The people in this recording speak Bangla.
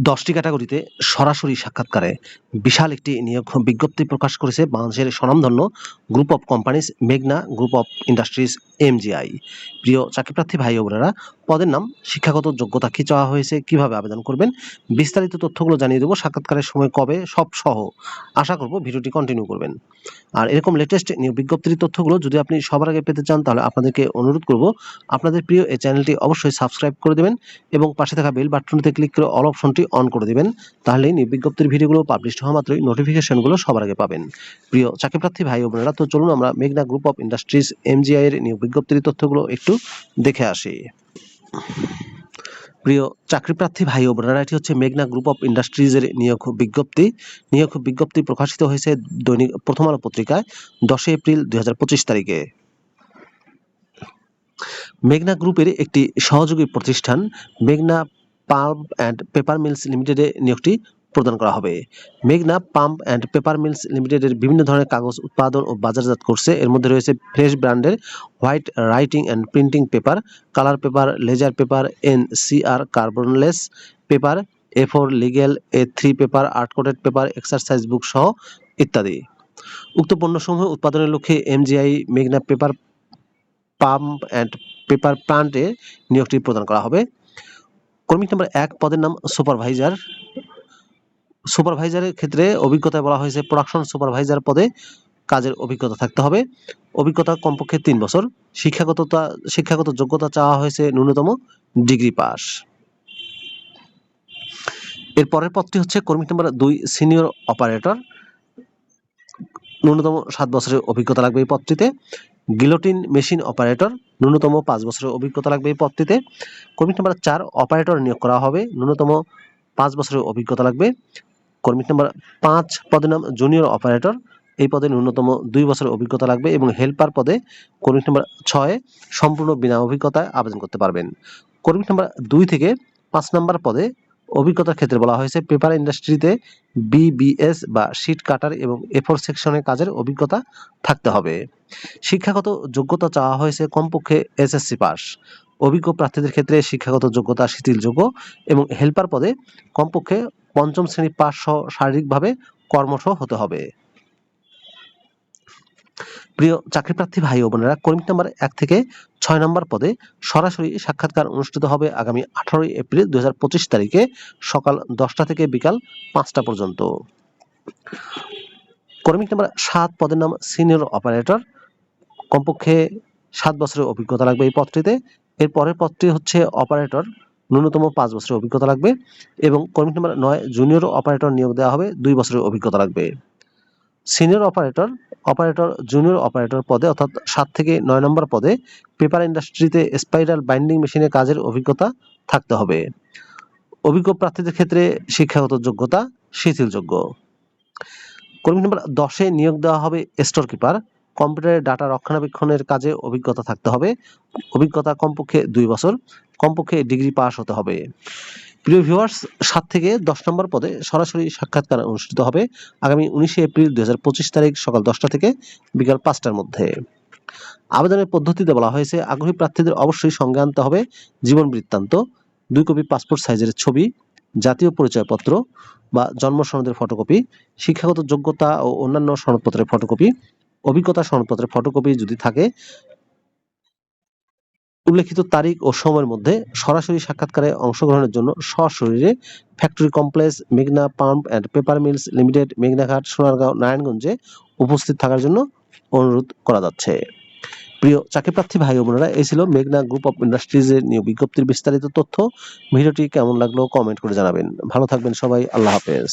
দশটি ক্যাটাগরিতে সরাসরি সাক্ষাৎকারে বিশাল একটি নিয়োগ বিজ্ঞপ্তি প্রকাশ করেছে বাংলাদেশের স্বনামধন্য গ্রুপ অফ কোম্পানিজ মেঘনা গ্রুপ অফ ইন্ডাস্ট্রিজ এমজিআই। প্রিয় চাকরিপ্রার্থী ভাই ও বোনেরা, পদের নাম, শিক্ষাগত যোগ্যতা কি চাওয়া হয়েছে, কীভাবে আবেদন করবেন, বিস্তারিত তথ্যগুলো জানিয়ে দেবো সাক্ষাৎকারের সময় কবে, সব সহ। আশা করব ভিডিওটি কন্টিনিউ করবেন। আর এরকম লেটেস্ট নিয়োগ বিজ্ঞপ্তির তথ্যগুলো যদি আপনি সবার আগে পেতে চান, তাহলে আপনাদেরকে অনুরোধ করব, আপনাদের প্রিয় এই চ্যানেলটি অবশ্যই সাবস্ক্রাইব করে দেবেন এবং পাশে থাকা বেল বাটনটিতে ক্লিক করে অল অপশনটি অন করে দেবেন। তাহলেই নিয়োগ বিজ্ঞপ্তির ভিডিওগুলো পাবলিশ হওয়া মাত্রই নোটিফিকেশনগুলো সবার আগে পাবেন। প্রিয় চাকরিপ্রার্থী ভাই ও বোনেরা, তো চলুন আমরা মেঘনা গ্রুপ অফ ইন্ডাস্ট্রিজ এমজিআই এর নিয়োগ বিজ্ঞপ্তির তথ্যগুলো একটু দেখে আসি। প্রিয় চাকরিপ্রার্থী ভাই ও বোনেরা, এটি হচ্ছে মেঘনা গ্রুপ অফ ইন্ডাস্ট্রিজের নিয়োগ বিজ্ঞপ্তি। নিয়োগ বিজ্ঞপ্তি প্রকাশিত হয়েছে দৈনিক প্রথম আলো পত্রিকায়, দশই এপ্রিল দুই হাজার পঁচিশ তারিখে। মেঘনা গ্রুপের একটি সহযোগী প্রতিষ্ঠান, মেঘনা পাম্প অ্যান্ড পেপার মিলস লিমিটেডে নিয়োগটি প্রদান করা হবে। মেঘনা পাম্প অ্যান্ড পেপার মিলস লিমিটেডের বিভিন্ন ধরনের কাগজ উৎপাদন ও বাজারজাত করছে। এর মধ্যে রয়েছে ফ্রেশ ব্র্যান্ডের white writing and printing paper, colour paper, laser paper N CR carbonless paper, A four legal A three paper art coated paper, exercise book সহ ইত্যাদি। উক্ত পণ্যসমূহ উৎপাদনের লক্ষ্যে এমজিআই মেঘনা পেপার পাম্প অ্যান্ড পেপার প্লান্টে নিয়োগটি প্রদান করা হবে। কর্মী নম্বর এক পদের নাম সুপারভাইজার। সুপারভাইজারের ক্ষেত্রে অভিজ্ঞতায় বলা হয়েছে প্রোডাকশন সুপারভাইজার পদে কাজের অভিজ্ঞতা থাকতে হবে। অভিজ্ঞতা কমপক্ষে তিন বছর। শিক্ষাগততা, শিক্ষাগত যোগ্যতা চাওয়া হয়েছে ন্যূনতম ডিগ্রি পাস। এর পরের পদটি হচ্ছে কর্মী নম্বর দুই সিনিয়র অপারেটর ন্যূনতম সাত বছরের অভিজ্ঞতা লাগবে এই পদটিতে। গিলোটিন মেশিন অপারেটর ন্যূনতম পাঁচ বছরের অভিজ্ঞতা লাগবে এই পদটিতে। কর্মী নম্বর চার অপারেটর নিয়োগ করা হবে। ন্যূনতম পাঁচ বছরের অভিজ্ঞতা লাগবে। কর্মী নম্বর পাঁচ পদের নাম জুনিয়র অপারেটর এই পদে ন্যূনতম দুই বছরের অভিজ্ঞতা লাগবে এবং হেল্পার পদে কর্মী নম্বর ছয়ে সম্পূর্ণ বিনা অভিজ্ঞতায় আবেদন করতে পারবেন। কর্মী নম্বর দুই থেকে পাঁচ নম্বর পদে অভিজ্ঞতার ক্ষেত্রে বলা হয়েছে পেপার ইন্ডাস্ট্রিতে বিবিএস বা শিট কাটার এবং এফোর সেকশনের কাজের অভিজ্ঞতা থাকতে হবে। শিক্ষাগত যোগ্যতা চাওয়া হয়েছে কমপক্ষে এসএসসি পাস অভিজ্ঞ প্রার্থীদের ক্ষেত্রে শিক্ষাগত যোগ্যতা শিথিলযোগ্য এবং হেল্পার পদে কমপক্ষে পঞ্চম শ্রেণি পাস সহ শারীরিকভাবে কর্মঠ হতে হবে। প্রিয় চাকরিপ্রার্থী ভাই ও বোনেরা কর্মী নাম্বার এক থেকে ছয় নম্বর পদে সরাসরি সাক্ষাৎকার অনুষ্ঠিত হবে আগামী আঠারোই এপ্রিল দুই তারিখে সকাল দশটা থেকে বিকাল পাঁচটা পর্যন্ত। কর্মী নাম্বার সাত পদের নাম সিনিয়র অপারেটর। কমপক্ষে সাত বছরের অভিজ্ঞতা লাগবে এই পদটিতে। এর পরের পদটি হচ্ছে অপারেটর ন্যূনতম পাঁচ বছরের অভিজ্ঞতা লাগবে এবং কর্মী নাম্বার নয় জুনিয়র অপারেটর নিয়োগ দেওয়া হবে, দুই বছরের অভিজ্ঞতা লাগবে। Senior operator operator junior operator পদে, অর্থাৎ সাত থেকে নয় নম্বর পদে পেপার ইন্ডাস্ট্রিতে স্পাইরাল বাইন্ডিং মেশিনে কাজের অভিজ্ঞতা থাকতে হবে। অভিজ্ঞ প্রার্থীদের ক্ষেত্রে শিক্ষাগত যোগ্যতা শিথিলযোগ্য। কর্মী নম্বর দশে নিয়োগ দেওয়া হবে স্টোর কিপার কম্পিউটারের ডাটা রক্ষণাবেক্ষণের কাজে অভিজ্ঞতা থাকতে হবে। অভিজ্ঞতা কমপক্ষে দুই বছর, কমপক্ষে ডিগ্রি পাস হতে হবে। প্রিয় ভিউয়ার্স, সাত থেকে দশ নম্বর পদে সরাসরি সাক্ষাৎকার অনুষ্ঠিত হবে আগামী উনিশে এপ্রিল দুই হাজার পঁচিশ তারিখ সকাল দশটা থেকে বিকাল পাঁচটার মধ্যে। আবেদনের পদ্ধতিতে বলা হয়েছে, আগ্রহী প্রার্থীদের অবশ্যই সঙ্গে আনতে হবে জীবন বৃত্তান্ত, দুই কপি পাসপোর্ট সাইজের ছবি, জাতীয় পরিচয়পত্র বা জন্ম সনদের ফটোকপি, শিক্ষাগত যোগ্যতা ও অন্যান্য সনদপত্রের ফটোকপি অভিজ্ঞতা সনদপত্রের ফটোকপি যদি থাকে, উল্লেখিত তারিখ ও সময়ের মধ্যে সরাসরি সাক্ষাৎকারে অংশগ্রহণের জন্য সশরীরে ফ্যাক্টরি কমপ্লেক্স মেঘনা pump and paper mills limited মেঘনাঘাট, Sonargaon, নারায়ণগঞ্জে উপস্থিত থাকার জন্য অনুরোধ করা যাচ্ছে। প্রিয় চাকরিপ্রার্থী ভাই বোনেরা, এই ছিল মেঘনা গ্রুপ অফ ইন্ডাস্ট্রিজের নিয়ে বিজ্ঞপ্তির বিস্তারিত তথ্য। ভিডিওটি কেমন লাগল কমেন্ট করে জানাবেন। ভালো থাকবেন সবাই, আল্লাহ হাফেজ।